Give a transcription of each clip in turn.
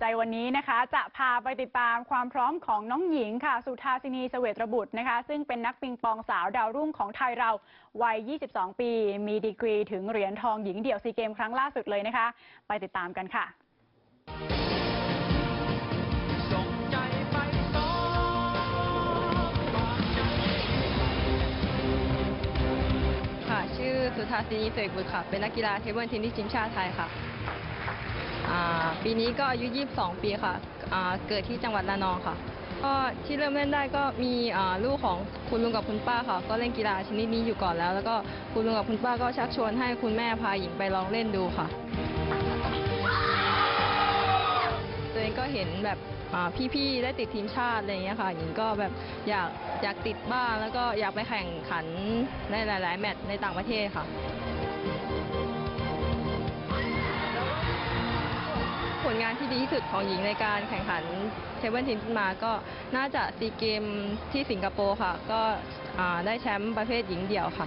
ใจวันนี้นะคะ จะพาไปติดตามความพร้อมของน้องหญิงค่ะ สุธาสินีเสเวตระบุตรนะคะ ซึ่งเป็นนักปิงปองสาวดาวรุ่งของไทยเราวัย 22 ปี มีดีกรีถึงเหรียญทองหญิงเดี่ยวซีเกมครั้งล่าสุดเลยนะคะ ไปติดตามกันค่ะค่ะชื่อสุธาสินีเสกบุตรค่ะ เป็นนักกีฬาเทเบิลเทนนิสทีมชาติไทยค่ะ อ่าปีนี้ก็อายุ 22 ปีค่ะอ่าเกิดที่จังหวัดระนองค่ะ ก็ที่เริ่มเล่นได้ก็มีอ่าลูกของคุณลุงกับคุณป้าค่ะ ก็เล่นกีฬาชนิดนี้อยู่ก่อนแล้ว แล้วก็คุณลุงกับคุณป้าก็ชักชวนให้คุณแม่พาหญิงไปลองเล่นดูค่ะ ตัวเองก็เห็นแบบอ่าพี่ๆได้ติดทีมชาติอะไรอย่างเงี้ยค่ะ หญิงก็แบบอยากอยากติดบ้างแล้วก็อยากไปแข่งขันในหลาย ๆ แมตช์ในต่างประเทศค่ะานที่ดีที่สุดของหญิงในการแข่งขันเทเบิลเทนนิสมา ก็น่าจะซีเกมที่สิงคโปร์ค่ะ ก็ได้แชมป์ประเภทหญิงเดี่ยวค่ะ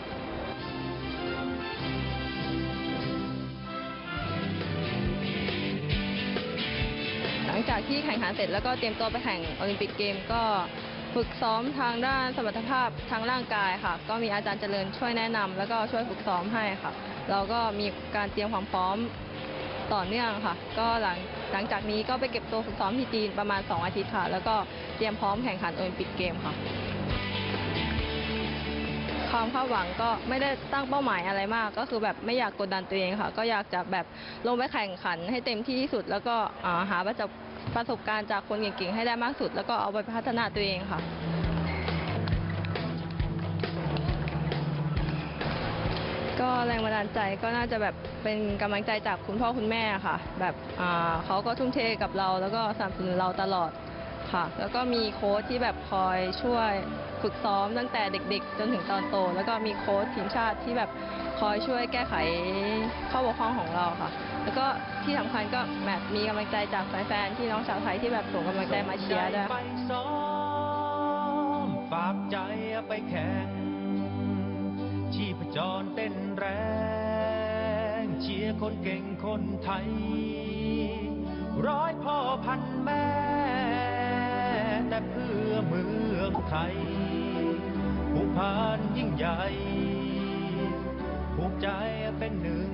หลังจากที่แข่งขันเสร็จแล้วก็เตรียมตัวไปแข่งโอลิมปิกเกมก็ฝึกซ้อมทางด้านสมรรถภาพทางร่างกายค่ะ ก็มีอาจารย์เจริญช่วยแนะนำแล้วก็ช่วยฝึกซ้อมให้ค่ะ เราก็มีการเตรียมความพร้อม ต่อเนื่องค่ะ ก็หลังหลังจากนี้ก็ไปเก็บตัวฝึกซ้อมที่จีนประมาณ 2 อาทิตย์ค่ะ แล้วก็เตรียมพร้อมแข่งขันโอลิมปิกเกมค่ะ ความคาดหวังก็ไม่ได้ตั้งเป้าหมายอะไรมาก ก็คือแบบไม่อยากกดดันตัวเองค่ะ ก็อยากจะแบบลงไปแข่งขันให้เต็มที่ที่สุด แล้วก็าหาประประสบการณ์จากคนเก่งๆให้ได้มากสุด แล้วก็เอาไปพัฒนาตัวเองค่ะ แรงบันดาลใจก็น่าจะแบบเป็นกำลังใจจากคุณพ่อคุณแม่ค่ะ แบบเขาก็ทุ่มเทกับเราแล้วก็สนับสนุนเราตลอดค่ะ แล้วก็มีโค้ชที่แบบคอยช่วยฝึกซ้อมตั้งแต่เด็ก ๆ จนถึงตอนโต แล้วก็มีโค้ชทีมชาติที่แบบคอยช่วยแก้ไขข้อบกพร่องของเราค่ะ แล้วก็ที่สำคัญก็แบบมีกำลังใจจากแฟนๆที่น้องชาวไทยที่แบบส่งกำลังใจมาเชียร์ด้วยฝากใจไปแข่ง ชีพจรเต้นแรง เชียร์คนเก่งคนไทย ร้อยพ่อพันแม่ แต่เพื่อเมืองไทยผู้พานยิ่งใหญ่ ผูกใจเป็นหนึ่ง